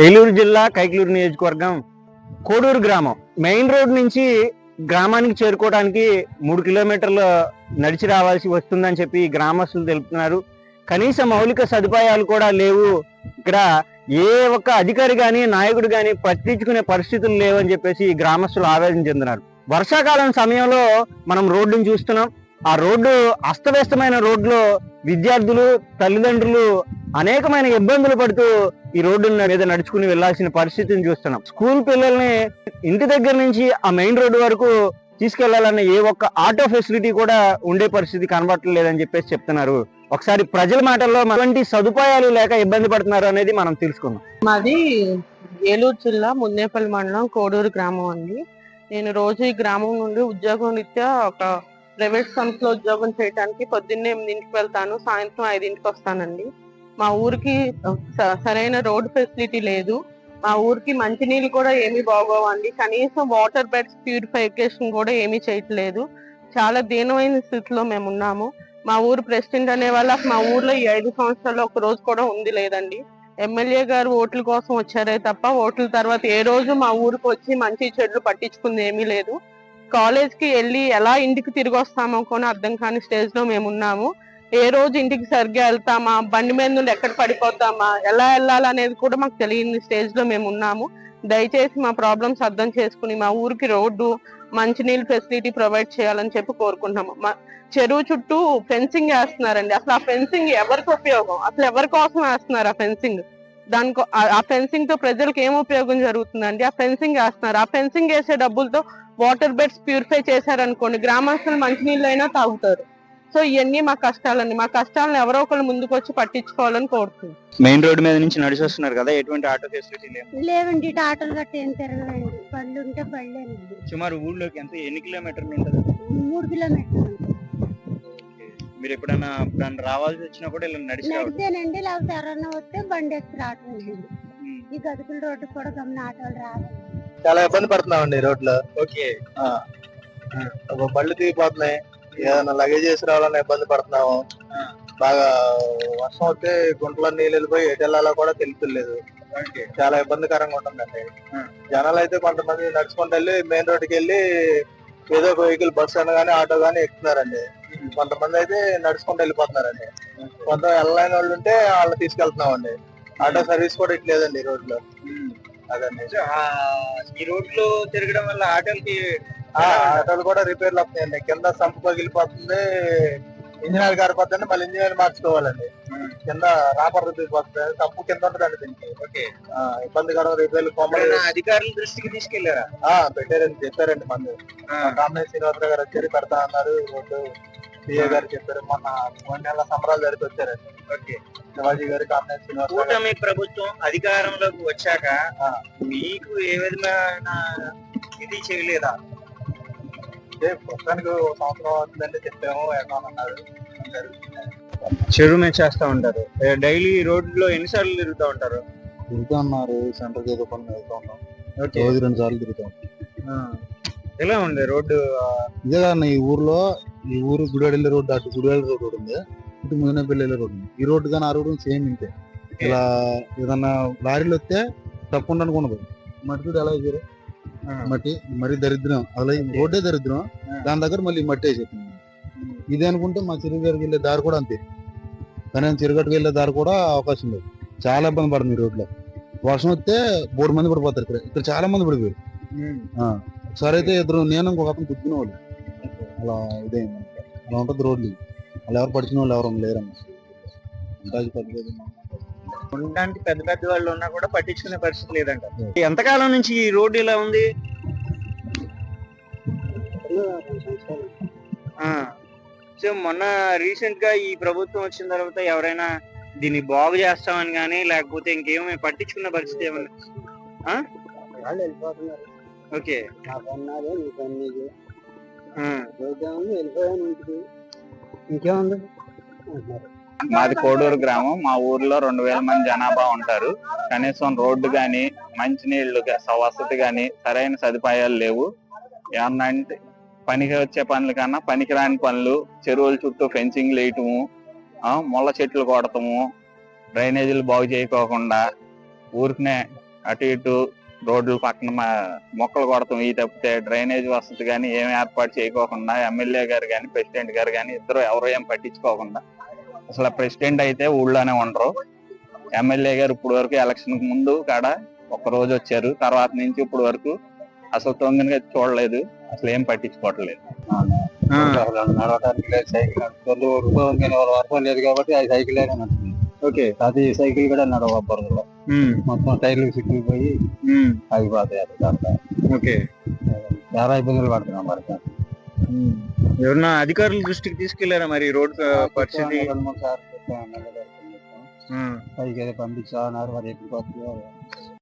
ఏలూరు జిల్లా కైకలూరు నియోజకవర్గం కోడూరు గ్రామం. మెయిన్ రోడ్ నుంచి గ్రామానికి చేరుకోవడానికి మూడు కిలోమీటర్లు నడిచి రావాల్సి వస్తుందని చెప్పి గ్రామస్తులు తెలుపుతున్నారు. కనీస మౌలిక సదుపాయాలు కూడా లేవు. ఇక్కడ ఏ ఒక్క అధికారి గాని నాయకుడు గాని పట్టించుకునే పరిస్థితులు లేవని చెప్పేసి గ్రామస్తులు ఆవేదన చెందినారు వర్షాకాలం సమయంలో మనం రోడ్డును చూస్తున్నాం. ఆ రోడ్డు అస్తవ్యస్తమైన రోడ్లో విద్యార్థులు తల్లిదండ్రులు అనేకమైన ఇబ్బందులు పడుతూ ఈ రోడ్డు మీద నడుచుకుని వెళ్ళాల్సిన పరిస్థితిని చూస్తున్నాం. స్కూల్ పిల్లల్ని ఇంటి దగ్గర నుంచి ఆ మెయిన్ రోడ్డు వరకు తీసుకెళ్ళాలన్న ఏ ఒక్క ఆటో ఫెసిలిటీ కూడా ఉండే పరిస్థితి కనబడట్లేదని చెప్పేసి చెప్తున్నారు. ఒకసారి ప్రజల మాటల్లో ఎలాంటి సదుపాయాలు లేక ఇబ్బంది పడుతున్నారు అనేది మనం తెలుసుకుందాం. మాది ఏలూరు జిల్లా మున్నేపల్లి మండలం కోడూరు గ్రామం అండి. నేను రోజు ఈ గ్రామం నుండి ఉద్యోగం రీత్యా ఒక ప్రైవేట్ సంస్థలో ఉద్యోగం చేయడానికి పొద్దున్నే ఎనిమిదింటికి వెళ్తాను సాయంత్రం ఐదింటికి వస్తానండి. మా ఊరికి స- సరైన రోడ్ ఫెసిలిటీ లేదు. మా ఊరికి మంచినీళ్ళు కూడా ఏమి బాగోవండి. కనీసం వాటర్ బెడ్స్ ప్యూరిఫికేషన్ కూడా ఏమీ చేయట్లేదు. చాలా దీనమైన స్థితిలో మేము ఉన్నాము. మా ఊరు ప్రెసిడెంట్ అనే వాళ్ళ మా ఊర్లో ఈ ఐదు సంవత్సరాల్లో ఒక రోజు కూడా ఉంది లేదండి. ఎమ్మెల్యే గారు ఓట్ల కోసం వచ్చారే తప్ప ఓట్ల తర్వాత ఏ రోజు మా ఊరికి వచ్చి మంచి చెడ్లు పట్టించుకుంది ఏమీ లేదు. కాలేజ్కి వెళ్ళి ఎలా ఇంటికి తిరిగి వస్తామో కూడా అర్థం కాని స్టేజ్లో మేము ఉన్నాము. ఏ రోజు ఇంటికి సరిగ్గా వెళ్తామా? బండి మీద నుండి ఎక్కడ పడిపోతామా? ఎలా వెళ్ళాలనేది కూడా మాకు తెలియని స్టేజ్లో మేము ఉన్నాము. దయచేసి మా ప్రాబ్లమ్స్ అర్థం చేసుకుని మా ఊరికి రోడ్డు మంచినీళ్ళు ఫెసిలిటీ ప్రొవైడ్ చేయాలని చెప్పి కోరుకుంటున్నాము. మా చెరువు చుట్టూ ఫెన్సింగ్ వేస్తున్నారండి. అసలు ఆ ఫెన్సింగ్ ఎవరికి ఉపయోగం? అసలు ఎవరి కోసం వేస్తున్నారు ఆ ఫెన్సింగ్ దానికో ఆ- ఫెన్సింగ్తో ప్రజలకు ఏం ఉపయోగం జరుగుతుందండి? ఆ ఫెన్సింగ్ వేస్తున్నారు. ఆ ఫెన్సింగ్ వేసే డబ్బులతో వాటర్ బెడ్స్ ప్యూరిఫై చేశారనుకోండి గ్రామస్తులు మంచినీళ్ళు అయినా తాగుతారు. సో ఇవన్నీ మా కష్టాలండి. మా కష్టాలను ఎవరో ఒకరు ముందుకు వచ్చి పట్టించుకోవాలని కోరుతున్నాం మెయిన్ రోడ్డు మీద నుంచి నడిచి వస్తున్నారు కదా ఎటువంటి ఆటో ఫెసిలిటీ లేదు లేవండి ఇటు ఆటోలు గట్ట ఏం తిరగవండి. బళ్ళు ఉంటే సుమారు ఊళ్ళోకి ఎంత? ఎన్ని కిలోమీటర్లు ఉంటుంది? మూడు కిలోమీటర్లు. మీరు ఎప్పుడన్నా ఎప్పుడన్నా రావాల్సి వచ్చినప్పుడు ఇలా నడిచి రావాలి నడితేనండి లేకపోతే ఎవరన్నా వస్తే బండి ఎక్కి రావట్లేదండి ఈ గతుకుల రోడ్డు కూడా గమన ఆటోలు రావాలి చాలా ఇబ్బంది పడుతున్నామండి ఈ రోడ్లో. ఓకే. ఒక బళ్ళు దిగిపోతున్నాయి. ఏదైనా లగేజ్ చేసి రావాలన్నా ఇబ్బంది పడుతున్నాము. బాగా వర్షం వస్తే గుంటలో నీళ్ళు వెళ్ళిపోయి ఎటు వెళ్ళాలో కూడా తెలుపులేదు చాలా ఇబ్బందికరంగా ఉంటుందండి. జనాలు అయితే కొంతమంది నడుచుకుంటూ వెళ్ళి మెయిన్ రోడ్డుకి వెళ్ళి ఏదో ఒక వెహికల్ బస్సు అనగానే ఆటో గానీ ఎక్కుతున్నారండి. కొంతమంది అయితే నడుచుకుంటూ వెళ్ళిపోతున్నారండి. కొంత వెళ్ళలేని వాళ్ళు ఉంటే వాళ్ళు తీసుకెళ్తున్నామండి. ఆటో సర్వీస్ కూడా ఇట్లేదండి ఈ రోడ్లో. అదండి. ఈ రోడ్లు తిరగడం వల్ల ఆటోలకి ఆటోలు కూడా రిపేర్లు వస్తున్నాయండి. కింద సంపు పగిలిపోతుంది. ఇంజిన్ ఆయిల్ కారిపోతుంది మళ్ళీ ఇంజిన్ ఆయిల్ మార్చుకోవాలండి. కింద రాపర్ దిగిపోతుంది సంపు కింద ఉంటుందండి దీనికి. ఓకే. ఇబ్బందికరం రిపేర్లు కొమ్మలు అధికారుల దృష్టికి తీసుకెళ్ళారా? ఆ, పెట్టారని చెప్పారండి మంది కామినేని శ్రీనివాసరావు గారు వచ్చారు పెడతా అన్నారు రోడ్డు సిఏ గారు చెప్పారు మొన్న మూడు నెలల సంబరాలు జరిగి వచ్చారండి. ఓకే. శివాజీ గారు కామినేని శ్రీనివాసరావు గారు. కూటమి ప్రభుత్వం అధికారంలోకి వచ్చాక. మీకు ఏ విధమైన ఇది చేయలేదా? అంటే ప్రస్తుతానికి ఒక సంవత్సరం అవుతుందండి చెప్పాము ఎక్కడ అన్నారు చెరువు మీద చేస్తా ఉంటారు. డైలీ రోడ్లో ఎన్నిసార్లు తిరుగుతూ ఉంటారు? తిరుగుతూ ఉన్నారు సెంటర్ ఏదో పని వెళ్తూ ఉన్నాం. ఓకే. రోజు రెండు సార్లు తిరుగుతాం ఎలా ఉంది రోడ్డు ఇదే కాదు ఈ ఊర్లో ఈ ఊరు గుడివాడ వెళ్ళే రోడ్డు అటు గుడివాడ రోడ్డు ఒకటి ఉంది. ఇటు ముగినపల్లి వెళ్ళే రోడ్డు ఉంది. ఈ రోడ్డు కానీ ఆ రోడ్డు సేమ్ ఇంతే. ఇలా ఏదన్నా లారీలు వస్తే తప్పకుండా అనుకున్నది మట్టి ఎలా వేసారు మట్టి మరీ దరిద్రం. అలా రోడ్డే దరిద్రం. దాని దగ్గర మళ్ళీ మట్టి వేసేస్తుంది ఇదే అనుకుంటే మా చెరువు గారికి వెళ్ళే దారి కూడా అంతే. కానీ చెరుగట్టుకు వెళ్ళే దారి కూడా అవకాశం లేదు. చాలా ఇబ్బంది పడుతుంది రోడ్లో. వర్షం వస్తే మూడు మంది పడిపోతారు ఇక్కడ. ఇక్కడ చాలా మంది పడిపోయారు. ఆ, ఒకసారి అయితే ఇద్దరు నేను ఇంకొక అతను గుర్తుకునే వాళ్ళు అలా ఇదైంది. అలా ఉంటుంది రోడ్లు. అలా ఎవరు పడిచిన వాళ్ళు ఎవరు లేరమ్మా. అందాజు పర్లేదు ఉండడానికి పెద్ద పెద్ద వాళ్ళు ఉన్నా కూడా పట్టించుకునే పరిస్థితి లేదంట. ఎంతకాలం నుంచి ఈ రోడ్డు ఇలా ఉంది? ఆ. సో మొన్న రీసెంట్గా ఈ ప్రభుత్వం వచ్చిన తర్వాత ఎవరైనా దీన్ని బాగు చేస్తామని కానీ లేకపోతే ఇంకేమీ పట్టించుకున్న పరిస్థితి ఏమన్నా? ఓకే. ఇంకేముంది? మాది కోడూరు గ్రామం. మా ఊర్లో రెండు వేల మంది జనాభా ఉంటారు. కనీసం రోడ్డు గాని మంచినీళ్ళు స- వసతి గాని సరైన సదుపాయాలు లేవు. ఏమన్నా అంటే పనికి వచ్చే పనుల కన్నా పనికిరాని పనులు చెరువుల చుట్టూ ఫెన్సింగ్ వేయటము ముళ్ళ చెట్లు కొడటము డ్రైనేజీలు బాగు చేయకోకుండా ఊరికనే అటు ఇటు రోడ్ల పక్కన మా- మొక్కలు కొడతాం. ఈ తప్పితే డ్రైనేజ్ వసతి కానీ ఏం ఏర్పాటు చేయకోకుండా ఎమ్మెల్యే గారు కానీ ప్రెసిడెంట్ గారు కానీ ఇద్దరు ఎవరు ఏం పట్టించుకోకుండా అసలు ప్రెసిడెంట్ అయితే ఊళ్ళోనే ఉండరు. ఎమ్మెల్యే గారు ఇప్పుడు వరకు ఎలక్షన్కు ముందు కాడ ఒక రోజు వచ్చారు. తర్వాత నుంచి ఇప్పుడు వరకు అసలు తొంగినగా చూడలేదు. అసలు ఏం పట్టించుకోవట్లేదు. ఆ, నడవడానికి లేదు సైకిల్ వర్షం లేదు కాబట్టి ఆ సైకిల్ ఓకే. అది సైకిల్ కూడా నడవ బురదలో. మొత్తం టైర్లు చిక్కుకుపోయి ఉమ్, ఆగిపోతాయి ఓకే. చాలా ఇబ్బందులు పడుతున్నాం మరి. ఎవరన్నా అధికారుల దృష్టికి తీసుకెళ్ళారా మరి రోడ్ పరిస్థితి. పైకి ఏదో పంపించా అన్నారు మరి ఎప్పుడు